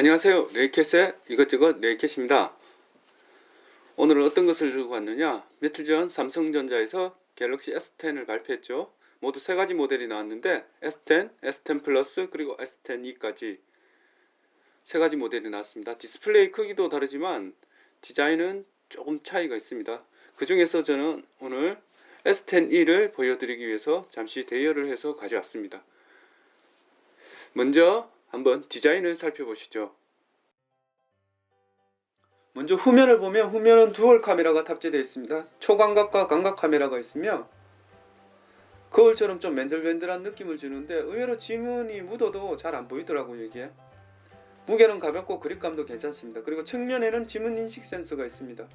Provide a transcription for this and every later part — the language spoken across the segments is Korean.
안녕하세요. 레이켓의 이것저것 레이켓입니다. 오늘은 어떤 것을 들고 왔느냐? 며칠 전 삼성전자에서 갤럭시 S10을 발표했죠. 모두 세 가지 모델이 나왔는데 S10, S10 플러스 그리고 S10e까지 세 가지 모델이 나왔습니다. 디스플레이 크기도 다르지만 디자인은 조금 차이가 있습니다. 그 중에서 저는 오늘 S10e를 보여드리기 위해서 잠시 대여를 해서 가져왔습니다. 먼저 한번 디자인을 살펴보시죠. 먼저 후면을 보면 후면은 두얼 카메라가 탑재되어 있습니다. 초광각과 광각 카메라가 있으며 거울처럼 좀 맨들맨들한 느낌을 주는데 의외로 지문이 묻어도 잘 안 보이더라고요 이게. 무게는 가볍고 그립감도 괜찮습니다. 그리고 측면에는 지문 인식 센서가 있습니다.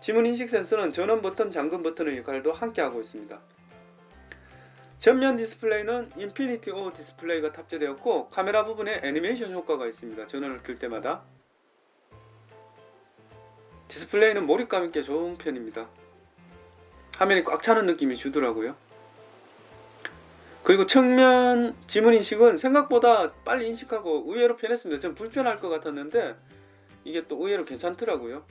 지문 인식 센서는 전원 버튼, 잠금 버튼의 역할도 함께 하고 있습니다. 전면 디스플레이는 인피니티 O 디스플레이가 탑재되었고 카메라 부분에 애니메이션 효과가 있습니다. 전원을 켤 때마다 디스플레이는 몰입감 있게 좋은 편입니다. 화면이 꽉 차는 느낌이 주더라고요. 그리고 측면 지문 인식은 생각보다 빨리 인식하고 의외로 편했습니다. 좀 불편할 것 같았는데 이게 또 의외로 괜찮더라고요.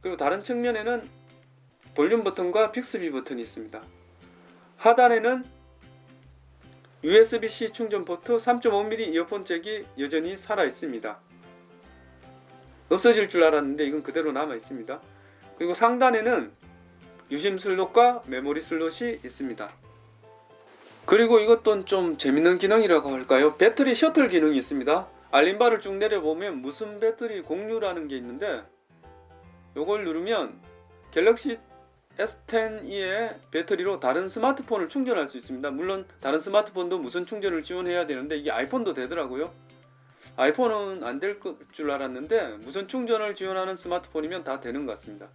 그리고 다른 측면에는 볼륨 버튼과 픽스비 버튼이 있습니다. 하단에는 USB-C 충전 포트 3.5mm 이어폰 잭이 여전히 살아 있습니다. 없어질 줄 알았는데 이건 그대로 남아 있습니다. 그리고 상단에는 유심 슬롯과 메모리 슬롯이 있습니다. 그리고 이것도 좀 재밌는 기능이라고 할까요? 배터리 셔틀 기능이 있습니다. 알림바를 쭉 내려보면 무슨 배터리 공유라는 게 있는데 이걸 누르면 갤럭시 S10e의 배터리로 다른 스마트폰을 충전할 수 있습니다. 물론 다른 스마트폰도 무선 충전을 지원해야 되는데 이게 아이폰도 되더라고요. 아이폰은 안 될 줄 알았는데 무선 충전을 지원하는 스마트폰이면 다 되는 것 같습니다.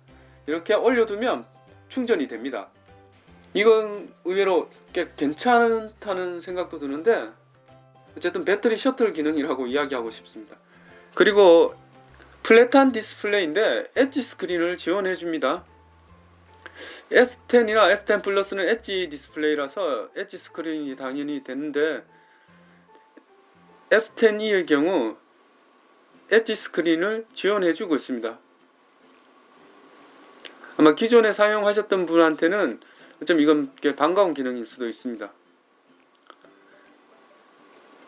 이렇게 올려두면 충전이 됩니다. 이건 의외로 꽤 괜찮다는 생각도 드는데 어쨌든 배터리 셔틀 기능이라고 이야기하고 싶습니다. 그리고 플랫한 디스플레이인데 엣지 스크린을 지원해 줍니다. S10이나 S10 플러스는 엣지 디스플레이라서 엣지 스크린이 당연히 되는데 S10e의 경우 엣지 스크린을 지원해주고 있습니다. 아마 기존에 사용하셨던 분한테는 좀 이건 꽤 반가운 기능일 수도 있습니다.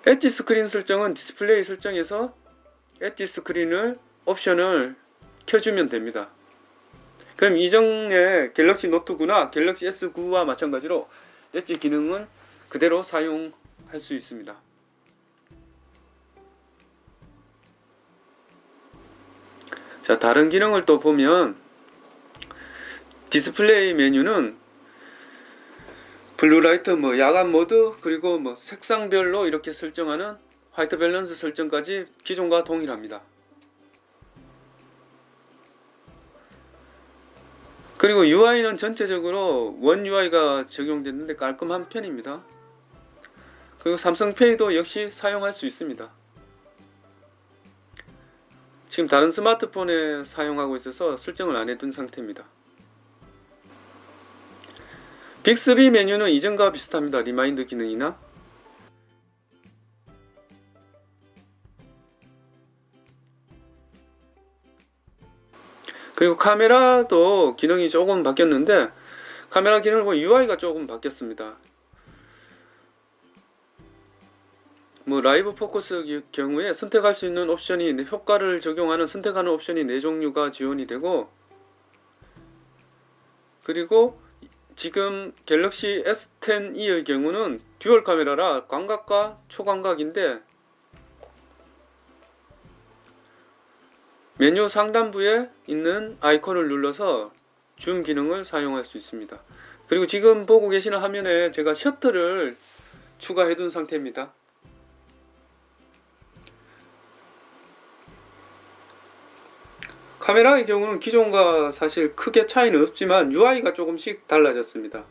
엣지 스크린 설정은 디스플레이 설정에서 엣지 스크린을 옵션을 켜주면 됩니다. 그럼 이전에 갤럭시 노트 9나 갤럭시 S9와 마찬가지로 엣지 기능은 그대로 사용할 수 있습니다. 자 다른 기능을 또 보면 디스플레이 메뉴는 블루라이트 뭐 야간 모드 그리고 뭐 색상별로 이렇게 설정하는 화이트 밸런스 설정까지 기존과 동일합니다. 그리고 UI는 전체적으로 원 UI가 적용됐는데 깔끔한 편입니다. 그리고 삼성페이도 역시 사용할 수 있습니다. 지금 다른 스마트폰에 사용하고 있어서 설정을 안 해둔 상태입니다. 빅3 메뉴는 이전과 비슷합니다. 리마인드 기능이나 그리고 카메라도 기능이 조금 바뀌었는데 카메라 기능을 UI가 조금 바뀌었습니다. 뭐 라이브 포커스 경우에 선택할 수 있는 옵션이 효과를 적용하는 선택하는 옵션이 네 종류가 지원이 되고 그리고 지금 갤럭시 S10e의 경우는 듀얼 카메라라 광각과 초광각인데 메뉴 상단부에 있는 아이콘을 눌러서 줌 기능을 사용할 수 있습니다. 그리고 지금 보고 계시는 화면에 제가 셔터를 추가해 둔 상태입니다. 카메라의 경우는 기존과 사실 크게 차이는 없지만 UI가 조금씩 달라졌습니다.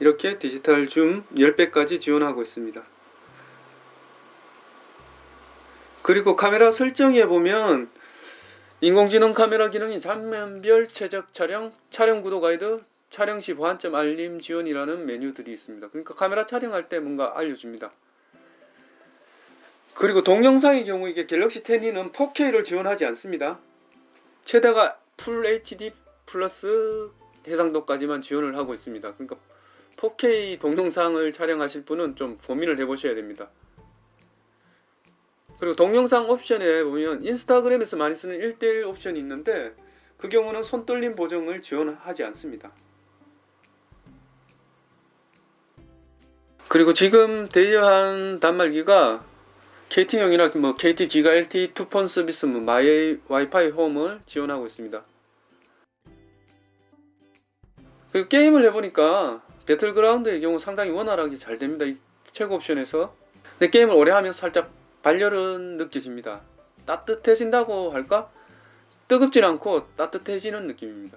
이렇게 디지털 줌 10배까지 지원하고 있습니다. 그리고 카메라 설정에 보면 인공지능 카메라 기능이 장면별 최적 촬영, 촬영 구도 가이드, 촬영 시 보안점 알림 지원이라는 메뉴들이 있습니다. 그러니까 카메라 촬영할 때 뭔가 알려줍니다. 그리고 동영상의 경우 이게 갤럭시 10e는 4K를 지원하지 않습니다. 최대가 풀 HD 플러스 해상도까지만 지원을 하고 있습니다. 그러니까 4K 동영상을 촬영하실 분은 좀 고민을 해보셔야 됩니다. 그리고 동영상 옵션에 보면 인스타그램에서 많이 쓰는 1대1 옵션이 있는데 그 경우는 손떨림 보정을 지원하지 않습니다. 그리고 지금 대여한 단말기가 KT용이나 뭐 KT 기가 LTE 투폰 서비스 뭐 마이 와이파이 홈을 지원하고 있습니다. 그 게임을 해보니까 배틀그라운드의 경우 상당히 원활하게 잘 됩니다. 이 최고 옵션에서. 근데 게임을 오래 하면 살짝 발열은 느껴집니다. 따뜻해진다고 할까? 뜨겁진 않고 따뜻해지는 느낌입니다.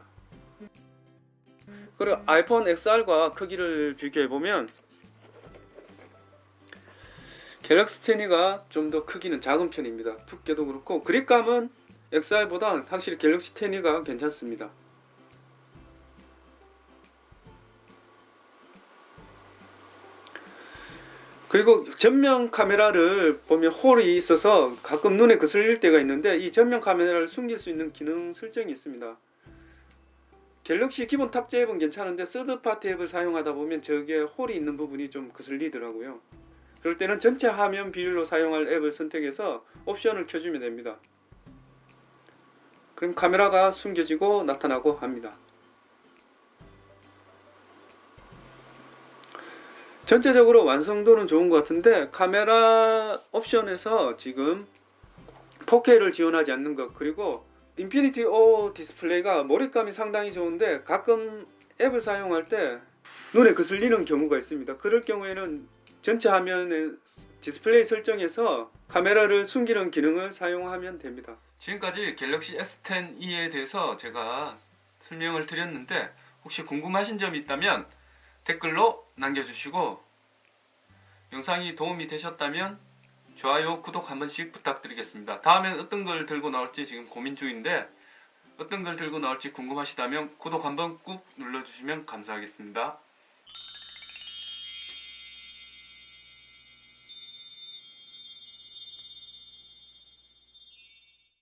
그리고 아이폰 XR과 크기를 비교해보면 갤럭시 10이가 좀 더 크기는 작은 편입니다. 두께도 그렇고 그립감은 XR보다 확실히 갤럭시 10이가 괜찮습니다. 그리고 전면 카메라를 보면 홀이 있어서 가끔 눈에 거슬릴 때가 있는데 이 전면 카메라를 숨길 수 있는 기능 설정이 있습니다. 갤럭시 기본 탑재 앱은 괜찮은데 서드 파티 앱을 사용하다 보면 저게 홀이 있는 부분이 좀 거슬리더라고요. 그럴 때는 전체 화면 비율로 사용할 앱을 선택해서 옵션을 켜주면 됩니다. 그럼 카메라가 숨겨지고 나타나고 합니다. 전체적으로 완성도는 좋은 것 같은데 카메라 옵션에서 지금 4K를 지원하지 않는 것 그리고 인피니티 O 디스플레이가 몰입감이 상당히 좋은데 가끔 앱을 사용할 때 눈에 거슬리는 경우가 있습니다. 그럴 경우에는 전체 화면의 디스플레이 설정에서 카메라를 숨기는 기능을 사용하면 됩니다. 지금까지 갤럭시 S10e에 대해서 제가 설명을 드렸는데 혹시 궁금하신 점이 있다면 댓글로 남겨주시고 영상이 도움이 되셨다면 좋아요, 구독 한 번씩 부탁드리겠습니다. 다음엔 어떤 걸 들고 나올지 지금 고민 중인데 어떤 걸 들고 나올지 궁금하시다면 구독 한번 꾹 눌러주시면 감사하겠습니다.